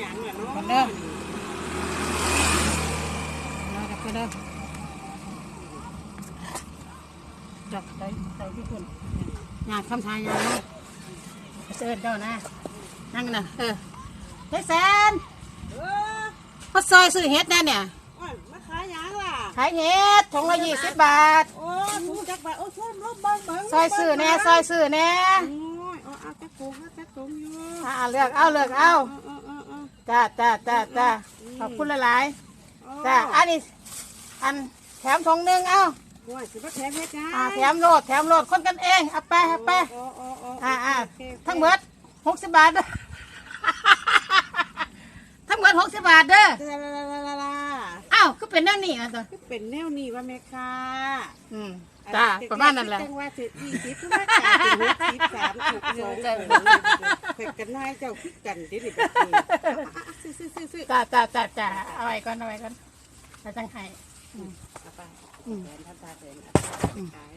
หยังอะเนาะกันเด้อมากับกันเด้อจับใจใจทุกคนงานคำทายงานนี้เชิญเจ้านะ นั่งนะเออเฮ้ยแซนเออมาซอยซื้อเฮ็ดแน่เนี่ย โอ้ยมาขายหยังล่ะ ขายเฮ็ดถุงละยี่สิบบาท โอ้ถุงจักบาทโอ้ช่วยลบเบิ่งเบิ่งซอยซื้อแน่ซอยซื้อแน่ โอ้ยเอาเอาจักถุงเอาจักถุงอยู่ อ่าเลือกเอาเลือกเอาเออเออเออ จ้าจ้าจ้าจ้าขอบคุณหลายเออๆจ้าอันนี้อันแถมถุงหนึ่งเอาโอ้ยสิมาแถมเฮ็ดหยังอ่าแถมโลดแถมโลดคนกันเองเอาไปเอาไปโอ้โอ้โอ้อ่าอ่าโเคโอเคทั้งหมดหกสิบบาทเด้อ ทั้งหมดหกสิบบาทเด้อลาลาลาลาลาลาอ้าวก็เป็นแนั่นนี่นะตัวคือเป็นแนวนี้ว่าแม่ค้าอืมจ้าประมาณนั้นแหละ จังว่าสิยี่สิบก็ไม่ขายถึงหกสิบสามสิบสอง เผ็ดกันนายเจ้าคิดกันดิดิแบบนี้ซื้อซื้อซื้อซื้อจ้าจ้าจ้าจ้าเอาไว้ก่อนเอาไว้ก่อนแล้วจังให้เอาไปอืมแสนทับตาแสนขาย